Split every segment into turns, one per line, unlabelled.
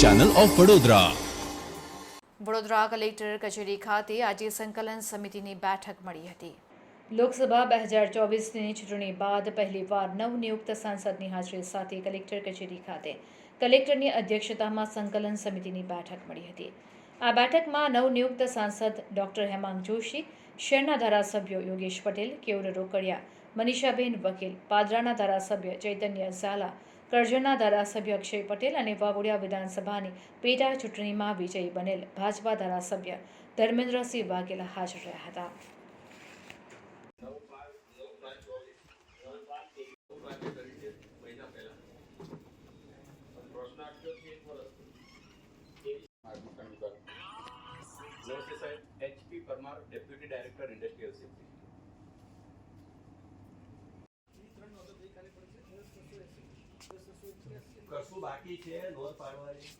Channel of Vadodara
Vadodara collector કચેરી ખાતે આજે સંકલન સમિતિની બેઠક મળી હતી. લોકસભા બે હજાર ચોવીસની ચૂંટણી બાદ પહેલીવાર નવનિયુક્ત સાંસદની હાજરી સાથે કલેક્ટર કચેરી ખાતે કલેક્ટરની અધ્યક્ષતામાં સંકલન સમિતિની બેઠક મળી હતી. આ બેઠકમાં નવનિયુક્ત સાંસદ ડોક્ટર હેમાંગ જોશી શહેરના ધારાસભ્યો યોગેશ પટેલ કેવર રોકડિયા મનીષાબેન વકીલ પાદરાના ધારાસભ્ય ચૈતન્ય ઝાલા કરજણના ધારાસભ્ય અક્ષય પટેલ અને વાવોડિયા વિધાનસભાની પેટા ચૂંટણીમાં વિજયી બનેલ ભાજપા ધારાસભ્ય ધર્મેન્દ્રસિંહ વાઘેલા હાજર રહ્યા હતા.
નમસ્તે સાહેબ. HP Parmar deputy director industrial safety કશું બાકી છે નોંધ પાડવાની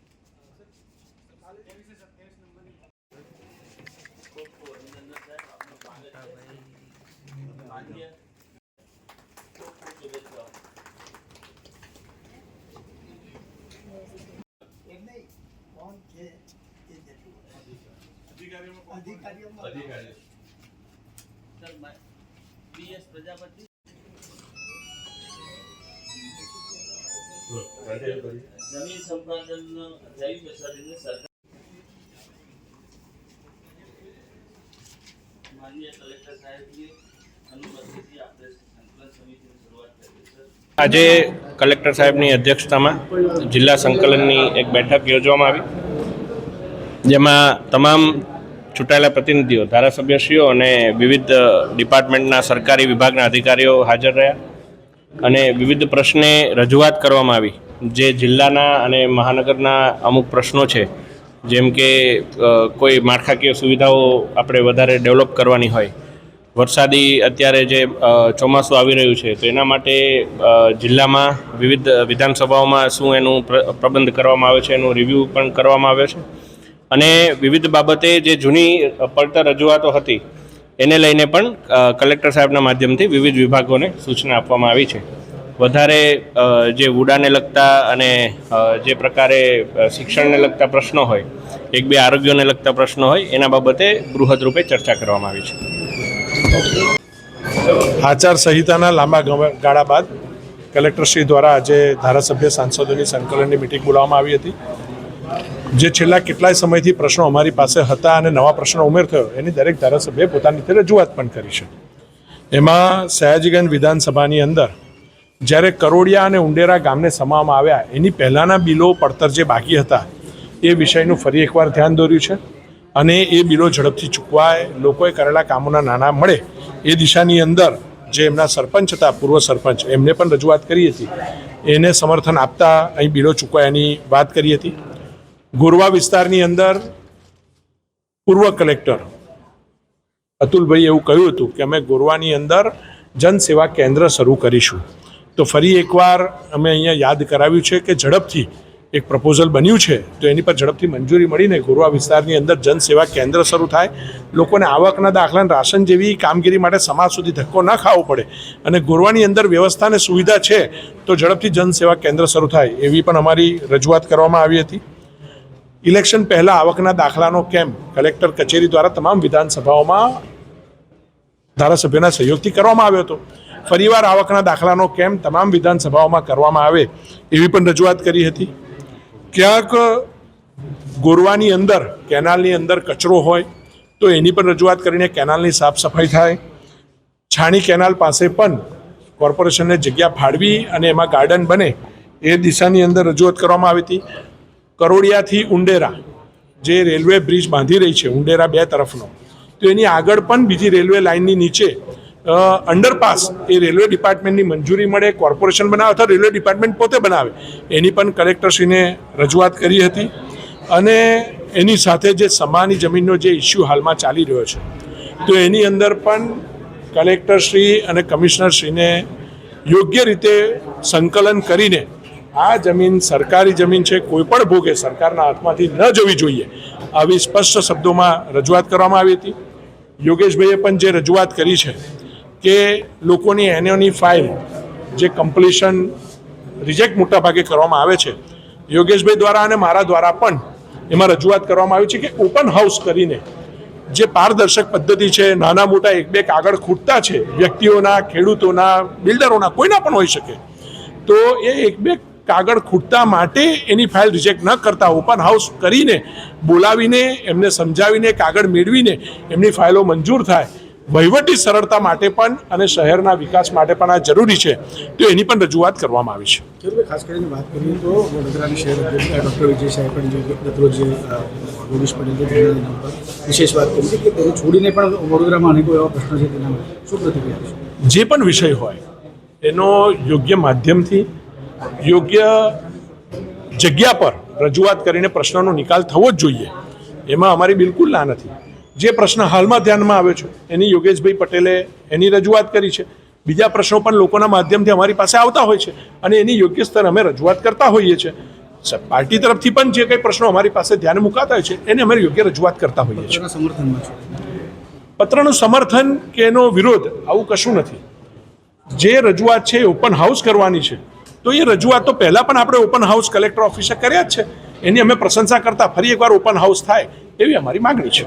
ખૂબ ખૂબ અભિનંદન સાહેબ આપનું સ્વાગત છે માન્ય ખૂબ ખૂબ શુભેચ્છાઓ
એમ નહીં કોણ છે એ જેટલું અધિકારીઓમાં
અધિકારીઓ
બીએસ પ્રજાપતિ
આજે કલેક્ટર સાહેબની અધ્યક્ષતામાં જિલ્લા સંકલનની એક બેઠક યોજવામાં આવી, જેમાં તમામ ચૂંટાયેલા પ્રતિનિધિઓ, ધારાસભ્યશ્રીઓ અને વિવિધ ડિપાર્ટમેન્ટના સરકારી વિભાગના અધિકારીઓ હાજર રહ્યા. અને વિવિધ પ્રશ્ને રજૂઆત કરવામાં આવી. જે જિલ્લાના અને મહાનગરના અમુક પ્રશ્નો છે, જેમ કે કોઈ માળખાકીય સુવિધાઓ આપણે વધારે ડેવલપ કરવાની હોય. વરસાદી અત્યારે જે ચોમાસું આવી રહ્યું છે, તો એના માટે જિલ્લામાં વિવિધ વિધાનસભાઓમાં શું એનું પ્ર- પ્રબંધ કરવામાં આવે છે, એનું રિવ્યૂ પણ કરવામાં આવ્યો છે. અને વિવિધ બાબતે જે જૂની પડતર રજૂઆતો હતી એને લઈને પણ કલેક્ટર સાહેબના માધ્યમથી વિવિધ વિભાગોને સૂચના આપવામાં આવી છે. વધારે જે વુડાને લગતા અને જે પ્રકારે શિક્ષણને લગતા પ્રશ્નો હોય, એક બે આરોગ્યને લગતા પ્રશ્નો હોય, એના બાબતે બૃહદ રૂપે ચર્ચા કરવામાં આવી છે.
આચાર સંહિતાના લાંબા ગાળા બાદ કલેક્ટરશ્રી દ્વારા આજે ધારાસભ્ય સાંસદોની સંકલનની મિટિંગ બોલાવવામાં આવી હતી. જે છેલ્લા કેટલાય સમયથી પ્રશ્નો અમારી પાસે હતા અને નવા પ્રશ્નો ઉમેર થયો, એની દરેક ધારાસભ્યએ પોતાની રીતે રજૂઆત પણ કરી છે. એમાં સયાજીગંજ વિધાનસભાની અંદર જ્યારે કરોડિયા અને ઉંડેરા ગામને સમાવવામાં આવ્યા, એની પહેલાંના બિલો પડતર જે બાકી હતા, એ વિષયનું ફરી એકવાર ધ્યાન દોર્યું છે અને એ બિલો ઝડપથી ચૂકવાય, લોકોએ કરેલા કામોના નાણાં મળે એ દિશાની અંદર જે એમના સરપંચ હતા, પૂર્વ સરપંચ, એમને પણ રજૂઆત કરી હતી. એને સમર્થન આપતા અહીં બિલો ચૂકવાયાની વાત કરી હતી. ગોરવા વિસ્તારની અંદર પૂર્વ કલેક્ટર અતુલભાઈ એવું કહ્યું હતું કે અમે ગોરવાની અંદર જનસેવા કેન્દ્ર શરૂ કરીશું. તો ફરી એકવાર અમે અહીંયા યાદ કરાવ્યું છે કે ઝડપથી એક પ્રપોઝલ બન્યું છે, તો એની પર ઝડપથી મંજૂરી મળીને ગોરવા વિસ્તારની અંદર જનસેવા કેન્દ્ર શરૂ થાય. લોકોને આવકના દાખલા રાશન જેવી કામગીરી માટે સમાજ સુધી ધક્કો ન ખાવો પડે અને ગોરવાની અંદર વ્યવસ્થાને સુવિધા છે, તો ઝડપથી જનસેવા કેન્દ્ર શરૂ થાય એવી પણ અમારી રજૂઆત કરવામાં આવી હતી. ઇલેક્શન પહેલાં આવકના દાખલાનો કેમ્પ કલેક્ટર કચેરી દ્વારા તમામ વિધાનસભાઓમાં ધારાસભ્યોના સહયોગથી કરવામાં આવ્યો હતો. ફરીવાર આવકના દાખલાનો કેમ્પ તમામ વિધાનસભાઓમાં કરવામાં આવે એવી પણ રજૂઆત કરી હતી. ક્યાંક ગોરવાની અંદર, કેનાલની અંદર કચરો હોય તો એની પણ રજૂઆત કરીને કેનાલની સાફ સફાઈ થાય. છાણી કેનાલ પાસે પણ કોર્પોરેશનને જગ્યા ફાળવી અને એમાં ગાર્ડન બને એ દિશાની અંદર રજૂઆત કરવામાં આવી હતી. કરોડિયાથી ઉંડેરા, જે રેલવે બ્રિજ બાંધી રહી છે, ઉંડેરા બે તરફનો. તો એની આગળ પણ બીજી રેલવે લાઇનની નીચે અંડરપાસ એ રેલવે ડિપાર્ટમેન્ટની મંજૂરી મળે, કોર્પોરેશન બનાવે અથવા રેલવે ડિપાર્ટમેન્ટ પોતે બનાવે. એની પણ કલેક્ટરશ્રીને રજૂઆત કરી હતી. અને એની સાથે જે સમાની જમીનનો જે ઇસ્યુ હાલમાં ચાલી રહ્યો છે, તો એની અંદર પણ કલેક્ટરશ્રી અને કમિશનરશ્રીને યોગ્ય રીતે સંકલન કરીને આ જમીન સરકારી જમીન છે, કોઈ પણ ભોગે સરકારના હાથમાંથી ન જવી જોઈએ. આવી સ્પષ્ટ શબ્દોમાં રજૂઆત કરવામાં આવી હતી. યોગેશભાઈએ પણ જે રજૂઆત કરી છે કે લોકોની એનઓની ફાઇલ જે કમ્પ્લીશન રિજેક્ટ મોટાભાગે કરવામાં આવે છે, યોગેશભાઈ દ્વારા અને મારા દ્વારા પણ એમાં રજૂઆત કરવામાં આવી છે કે ઓપન હાઉસ કરીને જે પારદર્શક પદ્ધતિ છે, નાના મોટા એક બે કાગળ ખૂટતા છે, વ્યક્તિઓના, ખેડૂતોના, બિલ્ડરોના, કોઈના પણ હોઈ શકે, તો એ એક બે કાગળ ખૂટતા માટે એની ફાઇલ રિજેક્ટ ન કરતા ઓપન હાઉસ કરીને બોલાવીને એમને સમજાવીને કાગળ મેળવીને એમની ફાઇલો મંજૂર થાય. વહીવટી સરળતા માટે પણ અને શહેરના વિકાસ માટે પણ આ જરૂરી છે. તો એની પણ રજૂઆત કરવામાં આવી છે.
ખાસ કરીને વાત કરીએ તો વડોદરાના શહેર ડૉક્ટર વિજય સાહેબ પણ દરરોજ યોગેશ પટેલ વિશેષ વાત કરી કે તેને છોડીને પણ વડોદરામાં અનેકો એવા પ્રશ્નો છે તેના શું પ્રતિક્રિયા છે?
જે પણ વિષય હોય એનો યોગ્ય માધ્યમથી યોગ્ય જગ્યા પર રજૂઆત કરીને પ્રશ્નનો નિકાલ થવો જ જોઈએ. એમાં અમારી બિલકુલ ના નથી. જે પ્રશ્ન હાલમાં ધ્યાનમાં આવ્યો છે એની યોગેશભાઈ પટેલે એની રજૂઆત કરી છે. બીજા પ્રશ્નો પણ લોકોના માધ્યમથી અમારી પાસે આવતા હોય છે અને એની યોગ્ય સ્તર અમે રજૂઆત કરતા હોઈએ છીએ પાર્ટી તરફથી પણ જે કંઈ પ્રશ્નો અમારી પાસે ધ્યાને મુકાતા હોય છે એને અમે યોગ્ય રજૂઆત કરતા હોઈએ છીએ. પત્રનું સમર્થન કે એનો વિરોધ આવું કશું નથી. જે રજૂઆત છે એ ઓપન હાઉસ કરવાની છે. તો એ રજૂઆત તો પહેલાં પણ આપણે ઓપન હાઉસ કલેક્ટર ઓફિસે કર્યા જ છે. એની અમે પ્રશંસા કરતા ફરી એકવાર ઓપન હાઉસ થાય એવી અમારી માગણી છે.